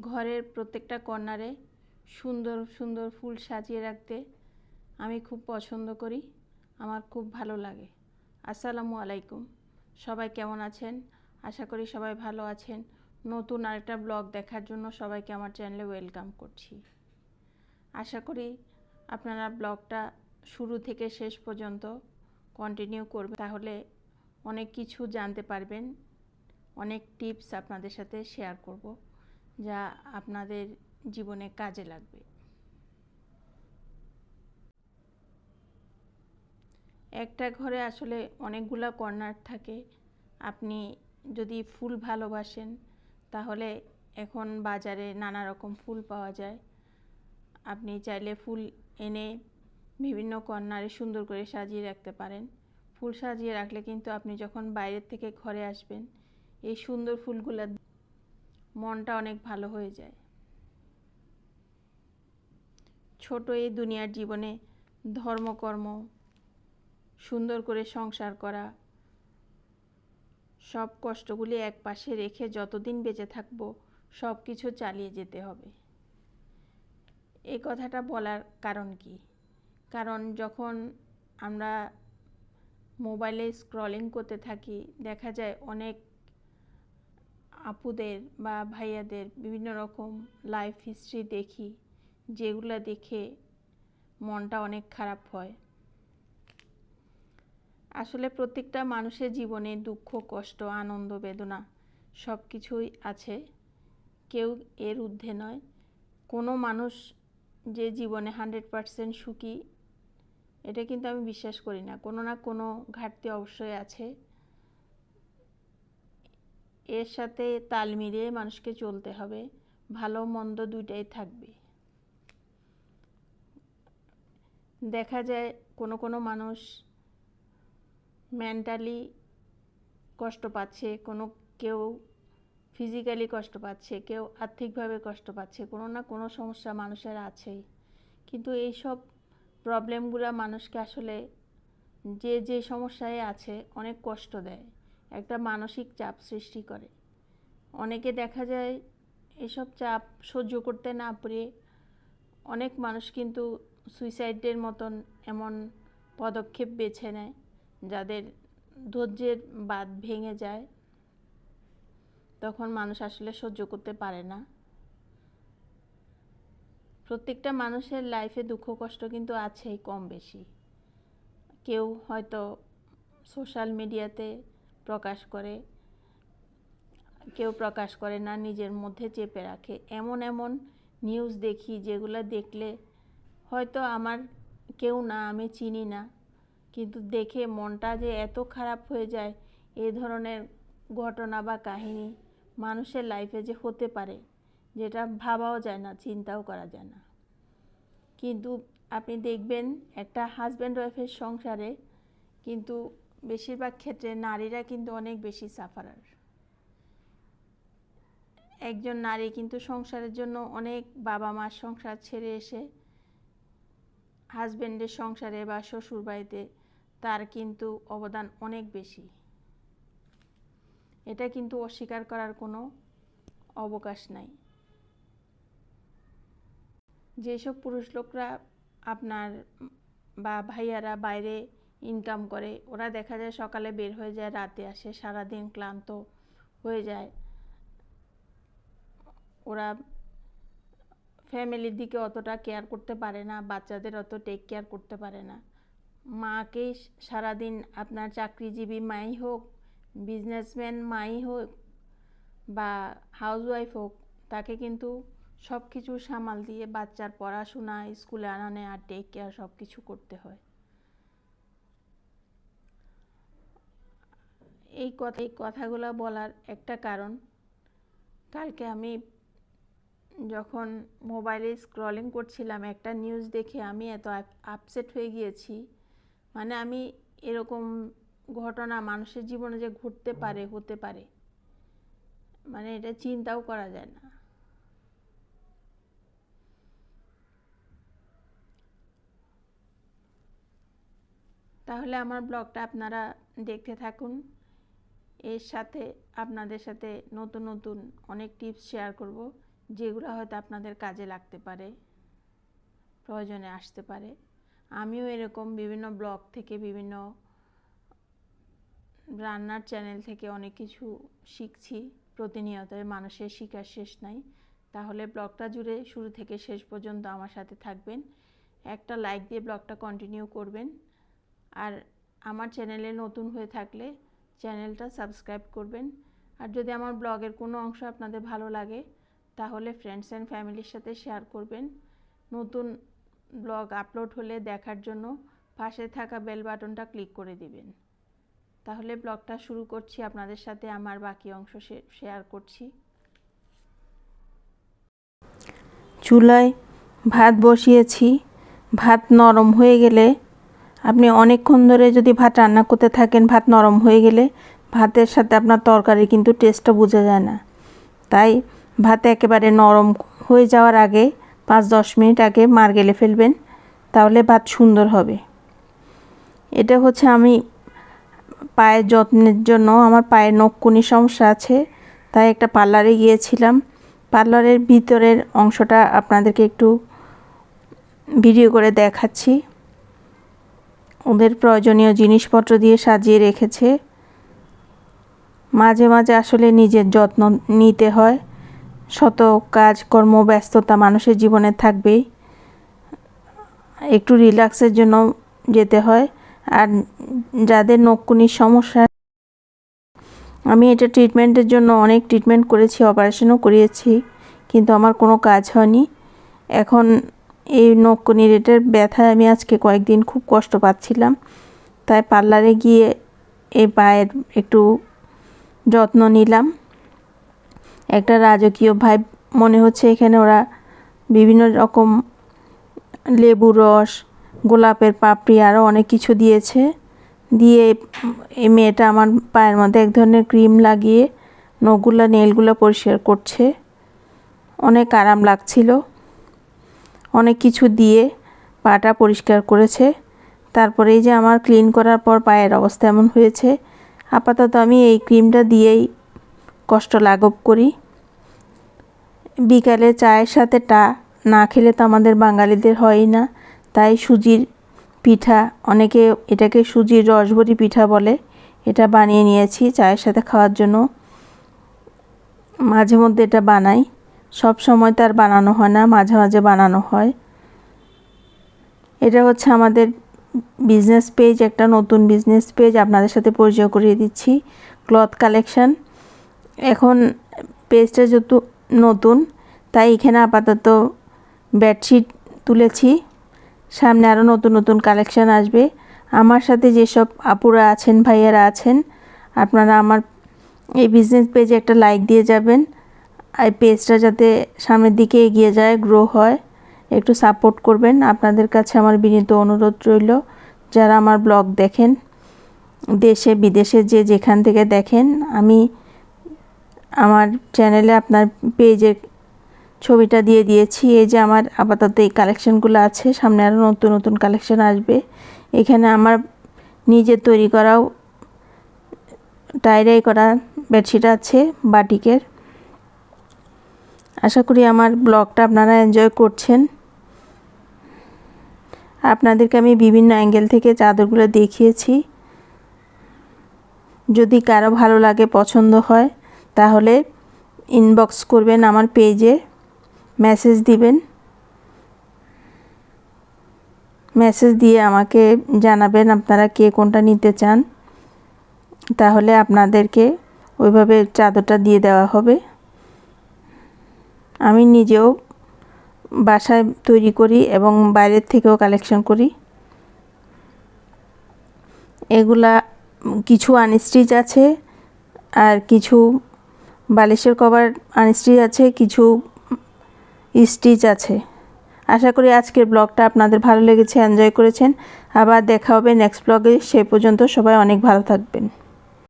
ঘরের প্রত্যেকটা কর্নারে সুন্দর সুন্দর ফুল সাজিয়ে রাখতে আমি খুব পছন্দ করি। আমার খুব ভালো লাগে। আসসালামু আলাইকুম। সবাই কেমন আছেন? আশা করি সবাই ভালো আছেন। নতুন আরেকটা ব্লগ দেখার জন্য সবাইকে আমার চ্যানেলে ওয়েলকাম করছি। আশা করি আপনারা ব্লগটা শুরু থেকে শেষ পর্যন্ত কন্টিনিউ করবেন। তাহলে অনেক কিছু জানতে পারবেন। অনেক টিপস আপনাদের সাথে শেয়ার করব। যা আপনাদের জীবনে কাজে লাগবে। একটা ঘরে আসলে অনেকগুলো কর্নার থাকে। আপনি যদি ফুল ভালোবাসেন, তাহলে এখন বাজারে নানা রকম ফুল পাওয়া যায়। আপনি চাইলে ফুল এনে বিভিন্ন কর্নারে সুন্দর করে সাজিয়ে রাখতে পারেন। ফুল সাজিয়ে রাখলে কিন্তু আপনি যখন বাইরের থেকে ঘরে আসবেন, এই সুন্দর ফুলগুলো মনটা অনেক ভালো হয়ে যায়। ছোট এই দুনিয়ার জীবনে ধর্মকর্ম, সুন্দর করে সংসার করা, সব কষ্টগুলি এক পাশে রেখে যতদিন বেঁচে থাকব সব কিছু চালিয়ে যেতে হবে। এই কথাটা বলার কারণ কি? কারণ যখন আমরা মোবাইলে স্ক্রলিং করতে থাকি, দেখা যায় অনেক আপুদের বা ভাইয়াদের বিভিন্ন রকম লাইফ হিস্ট্রি দেখি, যেগুলো দেখে মনটা অনেক খারাপ হয়। আসলে প্রত্যেকটা মানুষের জীবনে দুঃখ, কষ্ট, আনন্দ, বেদনা সব কিছুই আছে। কেউ এর ঊর্ধ্বে নয়। কোনো মানুষ যে জীবনে হান্ড্রেড পারসেন্ট সুখী, এটা কিন্তু আমি বিশ্বাস করি না। কোনো না কোনো ঘাটতি অবশ্যই আছে। এর সাথে তাল মিলিয়ে মানুষকে চলতে হবে। ভালো মন্দ দুইটাই থাকবে। দেখা যায় কোনো কোনো মানুষ মেন্টালি কষ্ট পাচ্ছে, কোনো কেউ ফিজিক্যালি কষ্ট পাচ্ছে, কেউ আর্থিকভাবে কষ্ট পাচ্ছে, কোনো না কোনো সমস্যা মানুষের আছেই। কিন্তু এইসব প্রবলেমগুলো মানুষকে আসলে যে যে সমস্যায় আছে অনেক কষ্ট দেয়। একটা মানসিক চাপ সৃষ্টি করে। অনেকে দেখা যায় এসব চাপ সহ্য করতে না পেরে অনেক মানুষ কিন্তু সুইসাইডের মতন এমন পদক্ষেপ বেছে নেয়, যাদের ধৈর্যের বাদ ভেঙে যায়। তখন মানুষ আসলে সহ্য করতে পারে না। প্রত্যেকটা মানুষের লাইফে দুঃখ, কষ্ট কিন্তু আছেই কম বেশি। কেউ হয়তো সোশ্যাল মিডিয়াতে প্রকাশ করে, কেউ প্রকাশ করে না, নিজের মধ্যে চেপে রাখে। এমন এমন নিউজ দেখি যেগুলো দেখলে হয়তো আমার কেউ না, আমি চিনি না, কিন্তু দেখে মনটা যে এত খারাপ হয়ে যায় এ ধরনের ঘটনা বা কাহিনী মানুষের লাইফে যে হতে পারে, যেটা ভাবাও যায় না, চিন্তাও করা যায় না। কিন্তু আপনি দেখবেন একটা হাজব্যান্ড ওয়াইফের সংসারে কিন্তু বেশিরভাগ ক্ষেত্রে নারীরা কিন্তু অনেক বেশি সাফারার একজন নারী কিন্তু সংসারের জন্য অনেক বাবা মার সংসার ছেড়ে এসে হাজব্যান্ডের সংসারে বা শ্বশুর বাড়িতে তার কিন্তু অবদান অনেক বেশি। এটা কিন্তু অস্বীকার করার কোনো অবকাশ নাই। যেসব পুরুষ লোকরা আপনার বা ভাইয়ারা বাইরে ইনকাম করে। ওরা দেখা যায় সকালে বের হয়ে যায়, রাতে আসে, সারাদিন ক্লান্ত হয়ে যায়। ওরা ফ্যামিলির দিকে অতটা কেয়ার করতে পারে না, বাচ্চাদের অত টেক কেয়ার করতে পারে না। মাকে সারাদিন আপনার চাকরিজীবী মাই হোক বিজনেসম্যান মাই হোক বা হাউসওয়াইফ হোক, তাকে কিন্তু সব কিছু সামাল দিয়ে বাচ্চার পড়াশোনা, স্কুলে আনানে আর টেক কেয়ার সব কিছু করতে হয়। এই কথা, এই কথাগুলো বলার একটা কারণ। কালকে আমি যখন মোবাইলে স্ক্রলিং করছিলাম, একটা নিউজ দেখে আমি এত আপসেট হয়ে গিয়েছি। মানে আমি এরকম ঘটনা মানুষের জীবনে যে ঘটতে পারে, হতে পারে মানে এটা চিন্তাও করা যায় না। তাহলে আমার ব্লগটা আপনারা দেখতে থাকুন। এর সাথে আপনাদের সাথে নতুন নতুন অনেক টিপস শেয়ার করব, যেগুলো হয়তো আপনাদের কাজে লাগতে পারে, প্রয়োজনে আসতে পারে। আমিও এরকম বিভিন্ন ব্লগ থেকে, বিভিন্ন রান্নার চ্যানেল থেকে অনেক কিছু শিখছি। প্রতিনিয়ত মানুষের শিকার শেষ নাই। তাহলে ব্লগটা জুড়ে শুরু থেকে শেষ পর্যন্ত আমার সাথে থাকবেন। একটা লাইক দিয়ে ব্লগটা কন্টিনিউ করবেন। আর আমার চ্যানেলে নতুন হয়ে থাকলে চ্যানেলটা সাবস্ক্রাইব করবেন। আর যদি আমার ব্লগের কোনো অংশ আপনাদের ভালো লাগে, তাহলে ফ্রেন্ডস অ্যান্ড ফ্যামিলির সাথে শেয়ার করবেন। নতুন ব্লগ আপলোড হলে দেখার জন্য পাশে থাকা বেল বাটনটা ক্লিক করে দিবেন। তাহলে ব্লগটা শুরু করছি, আপনাদের সাথে আমার বাকি অংশ শেয়ার করছি। চুলায় ভাত বসিয়েছি। ভাত নরম হয়ে গেলে আপনি অনেকক্ষণ ধরে যদি ভাত রান্না করতে থাকেন, ভাত নরম হয়ে গেলে ভাতের সাথে আপনার তরকারি কিন্তু টেস্টটা বোঝা যায় না। তাই ভাত একেবারে নরম হয়ে যাওয়ার আগে পাঁচ দশ মিনিট আগে মার গেলে ফেলবেন, তাহলে ভাত সুন্দর হবে। এটা হচ্ছে আমি পায়ের যত্নের জন্য, আমার পায়ের নখকুনি সমস্যা আছে, তাই একটা পার্লারে গিয়েছিলাম। পার্লারের ভিতরের অংশটা আপনাদেরকে একটু ভিডিও করে দেখাচ্ছি। ওদের প্রয়োজনীয় জিনিসপত্র দিয়ে সাজিয়ে রেখেছে। মাঝে মাঝে আসলে নিজের যত্ন নিতে হয়। শত কাজকর্ম ব্যস্ততা মানুষের জীবনে থাকবেই। একটু রিল্যাক্সের জন্য যেতে হয়। আর যাদের নকুনির সমস্যা, আমি এটা ট্রিটমেন্টের জন্য অনেক ট্রিটমেন্ট করেছি, অপারেশনও করিয়েছি, কিন্তু আমার কোনো কাজ হয়নি। এখন এই নকুনির এটার ব্যথায় আমি আজকে কয়েকদিন খুব কষ্ট পাচ্ছিলাম। তাই পার্লারে গিয়ে এই পায়ের একটু যত্ন নিলাম। একটা রাজকীয় ভাই মনে হচ্ছে এখানে ওরা বিভিন্ন রকম লেবু রস, গোলাপের পাপড়ি আরও অনেক কিছু দিয়েছে। দিয়ে এই মেয়েটা আমার পায়ের মধ্যে এক ধরনের ক্রিম লাগিয়ে নখগুলো, নেলগুলো পরিষ্কার করছে। অনেক আরাম লাগছিল। অনেক কিছু দিয়ে পাটা পরিষ্কার করেছে। তারপরে এই যে আমার ক্লিন করার পর পায়ের অবস্থা এমন হয়েছে। আপাতত আমি এই ক্রিমটা দিয়েই কষ্ট লাঘব করি। বিকালে চায়ের সাথে টা না খেলে তো আমাদের বাঙালিদের হয়ই না। তাই সুজির পিঠা, অনেকে এটাকে সুজির রসবরি পিঠা বলে। এটা বানিয়ে নিয়েছি চায়ের সাথে খাওয়ার জন্য। মাঝে মধ্যে এটা বানাই। সব সময় তার বানানো হয় না, মাঝে মাঝে বানানো হয়। এটা হচ্ছে আমাদের বিজনেস পেজ একটা নতুন বিজনেস পেজ আপনাদের সাথে পরিচয় করিয়ে দিচ্ছি ক্লথ কালেকশন এখন পেজটা যেহেতু নতুন, তাই এখানে আপাতত বেডশিট তুলেছি। সামনে আরও নতুন নতুন কালেকশান আসবে। আমার সাথে যেসব আপুরা আছেন, ভাইয়ারা আছেন, আপনারা আমার এই বিজনেস পেজে একটা লাইক দিয়ে যাবেন। আর পেজটা যাতে সামনের দিকে এগিয়ে যায় গ্রো হয়, একটু সাপোর্ট করবেন। আপনাদের কাছে আমার বিনীত অনুরোধ রইল, যারা আমার ব্লগ দেখেন, দেশে, বিদেশে যে যেখান থেকে দেখেন, আমি আমার চ্যানেলে আপনার পেজের ছবিটা দিয়ে দিয়েছি। এই যে আমার আপাতত এই কালেকশানগুলো আছে, সামনে আরও নতুন নতুন কালেকশান আসবে। এখানে আমার নিজের তৈরি করাও টাইরাই করা বেডশিট আছে, বাটিকের। আশা করি আমার ব্লগটা আপনারা এনজয় করছেন। আপনাদেরকে আমি বিভিন্ন অ্যাঙ্গেল থেকে চাদরগুলো দেখিয়েছি। যদি কারও ভালো লাগে, পছন্দ হয়, তাহলে ইনবক্স করবেন আমার পেজে মেসেজ দিবেন। মেসেজ দিয়ে আমাকে জানাবেন আপনারা কে কোনটা নিতে চান। তাহলে আপনাদেরকে ওইভাবে চাদরটা দিয়ে দেওয়া হবে। আমি নিজেও বাসায় তৈরি করি এবং বাইরের থেকেও কালেকশন করি। এগুলা কিছু আনস্টিচ আছে আর কিছু বালিশের কভার আনস্টিচ আছে, কিছু স্টিচ আছে। আশা করি আজকের ব্লগটা আপনাদের ভালো লেগেছে এনজয় করেছেন। আবার দেখা হবে নেক্সট ব্লগে। সে পর্যন্ত সবাই অনেক ভালো থাকবেন।